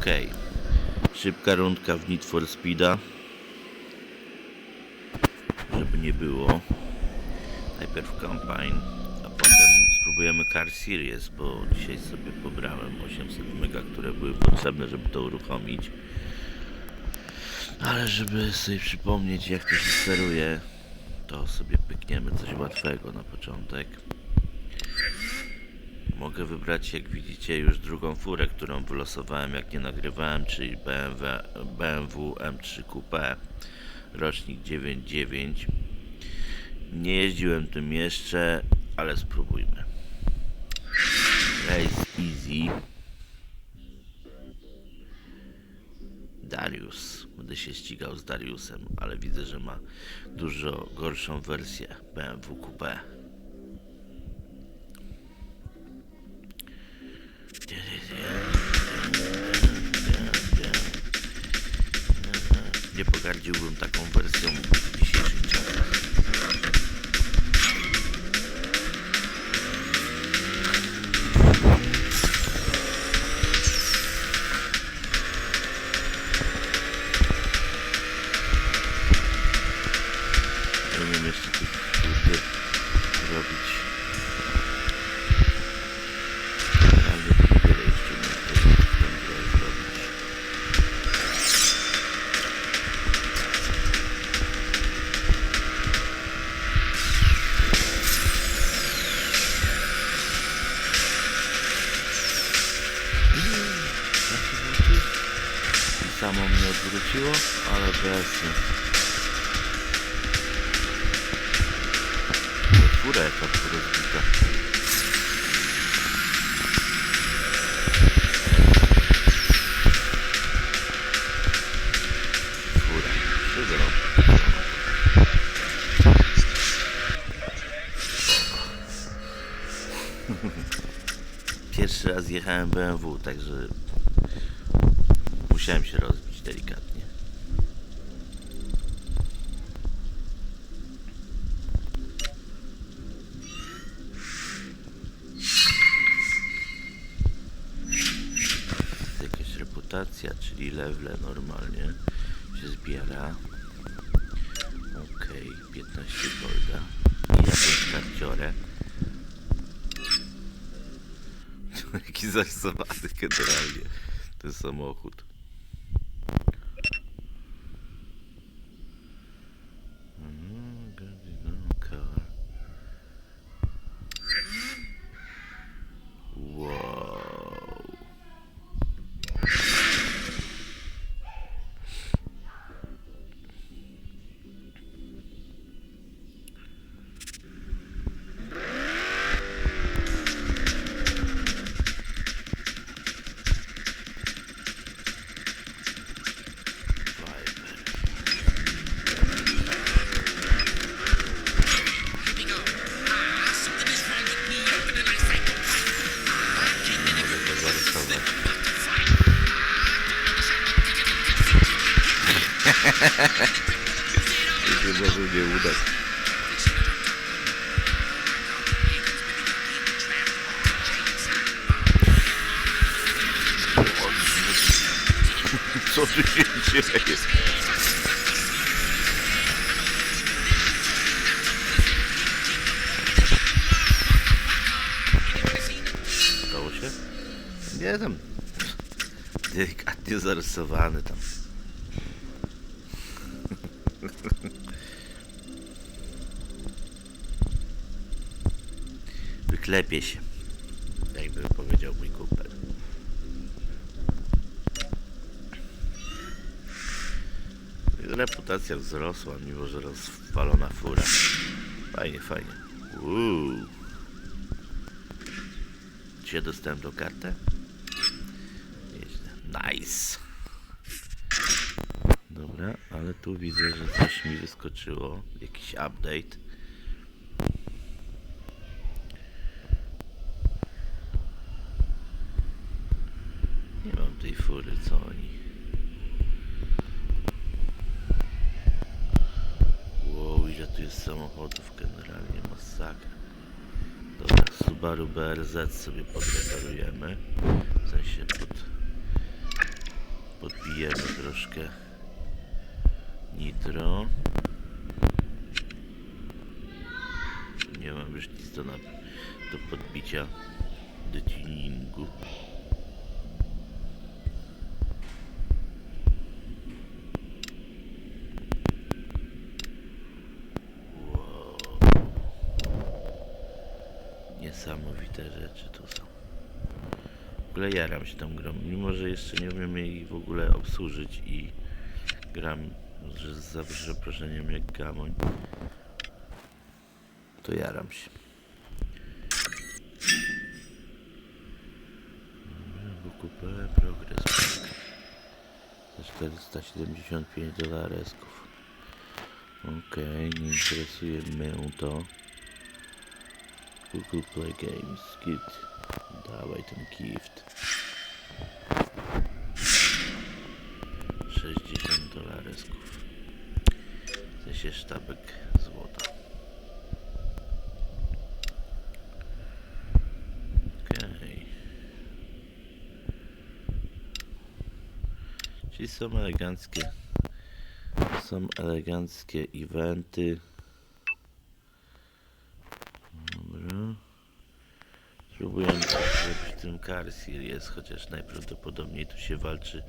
Okej. Szybka rundka w Need for Speeda. Żeby nie było. Najpierw Campaign, a potem spróbujemy Car Series, bo dzisiaj sobie pobrałem 800 mega, które były potrzebne, żeby to uruchomić. Ale żeby sobie przypomnieć jak to się steruje, to sobie pykniemy coś łatwego na początek. Mogę wybrać, jak widzicie, już drugą furę, którą wylosowałem, jak nie nagrywałem, czyli BMW, BMW M3 Coupe, rocznik 99. Nie jeździłem tym jeszcze, ale spróbujmy. Race Easy. Darius. Będę się ścigał z Dariusem, ale widzę, że ma dużo gorszą wersję BMW Coupe. кардіовим такому пересьому. Mnie odwróciło, ale bez... Fura jaka porozbita. Fura. Pierwszy raz jechałem BMW, także musiałem się rozbić delikatnie. jest reputacja, czyli lewle normalnie się zbiera. Okej, 15 golda. I jakąś karciorę. Jaki zarysowany generalnie ten samochód. Się dzieje? Udało się? Nie tam. Delikatnie zarysowany tam. Wyklepie się. Jakby powiedział mój Reputacja wzrosła, mimo że rozwalona fura. Fajnie, fajnie. Uuu. Ja dostałem tą kartę? Nieźle. Nice. Dobra, ale tu widzę, że coś mi wyskoczyło. Jakiś update. Nie mam tej fury, co oni. Ile tu jest samochodów generalnie, masakra. Dobra, Subaru BRZ sobie podreperujemy. W sensie pod Podbijemy troszkę nitro. Nie mam już nic do, na, do podbicia, do tuningu. Niesamowite rzeczy tu są. W ogóle jaram się tą grą, mimo że jeszcze nie umiem jej w ogóle obsłużyć i gram że za przeproszeniem jak gamoń. To jaram się. WQP progres. Za 475 dolaresków. Okej, nie interesuje mnie to. Google Play Games, git. Dawaj ten gift. 60 dolaresków. W sensie sztabek złota. Okej. Czyli są eleganckie. Są eleganckie eventy. Dobra. Spróbujemy zrobić tym Car Series, chociaż najprawdopodobniej tu się walczy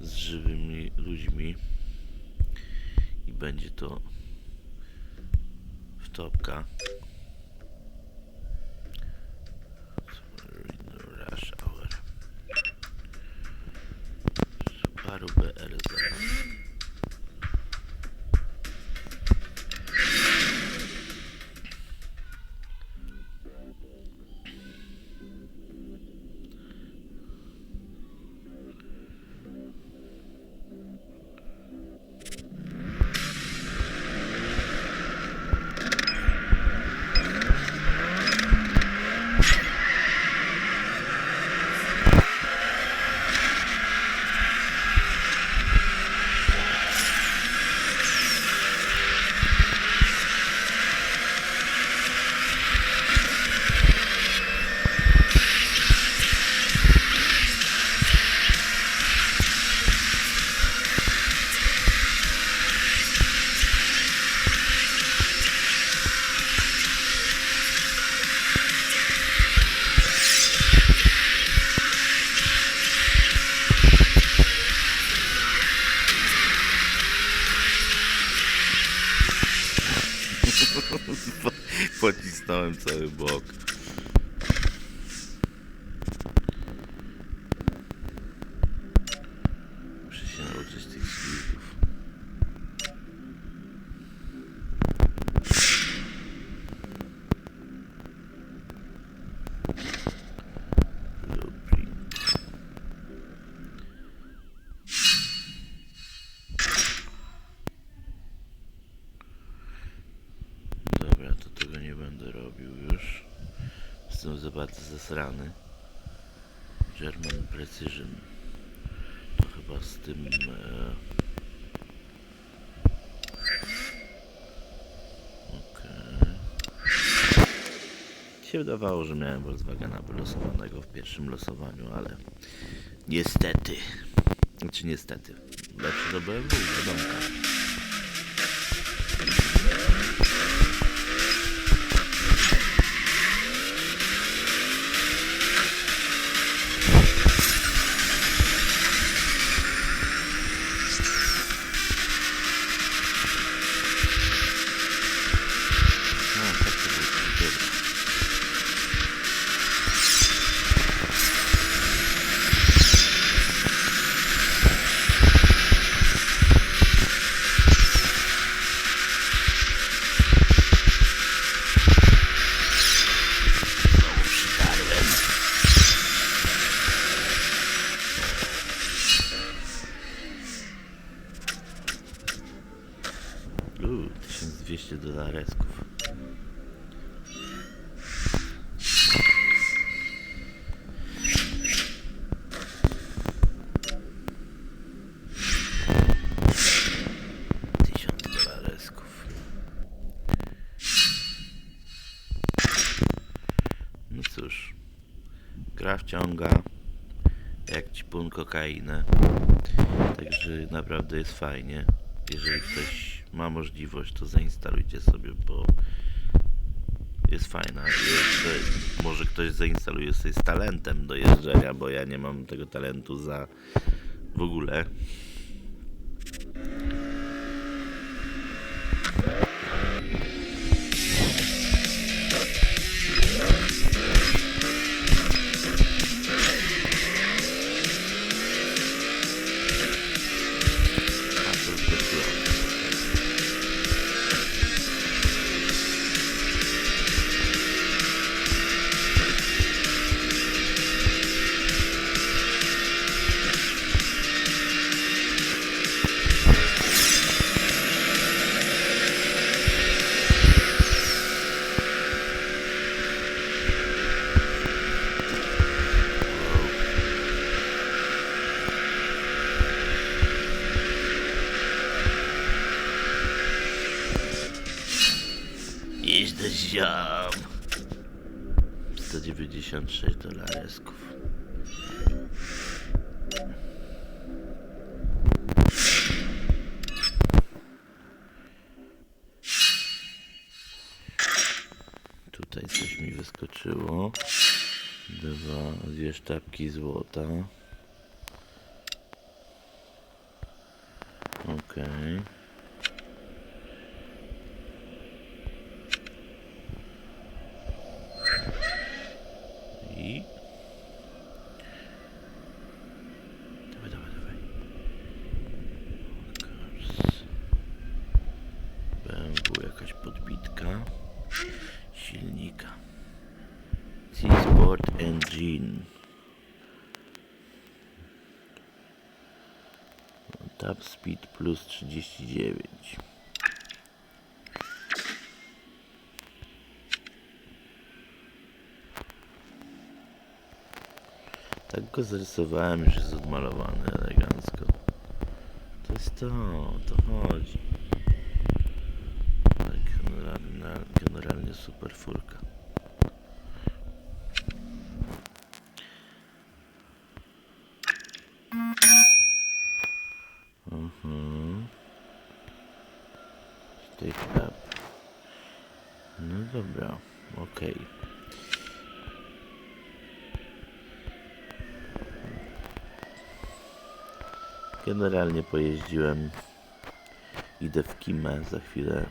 z żywymi ludźmi i będzie to wtopka. Rush Hour. Subaru BRZ. time, so Bok. Bardzo zasrany. German Precision. To chyba z tym... E... Się wydawało, że miałem Volkswagena wylosowanego w pierwszym losowaniu, ale niestety. Znaczy niestety. Lepszy to BMW, wiadomo. A, Gra wciąga. jak ćpun kokainę. Także naprawdę jest fajnie. Jeżeli ktoś ma możliwość, to zainstalujcie sobie, bo jest fajna. Jeszcze może ktoś zainstaluje sobie z talentem do jeżdżenia, bo ja nie mam tego talentu za w ogóle. Ziom. 196 dolaresków. Tutaj coś mi wyskoczyło. Dwa, dwie sztabki złota. Okej. I... Dawaj, dawaj, dawaj. Cars. BMW jakaś podbitka. Silnika. C-Sport Engine. Top Speed plus 39. Tak go zarysowałem, już jest odmalowany elegancko. To jest to, o to chodzi. Tak, generalnie, generalnie super furka. No dobra, okej. Generalnie pojeździłem. Idę w Kimę za chwilę,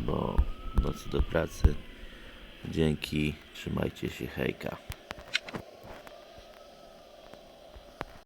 bo w nocy do pracy. Dzięki, trzymajcie się, hejka.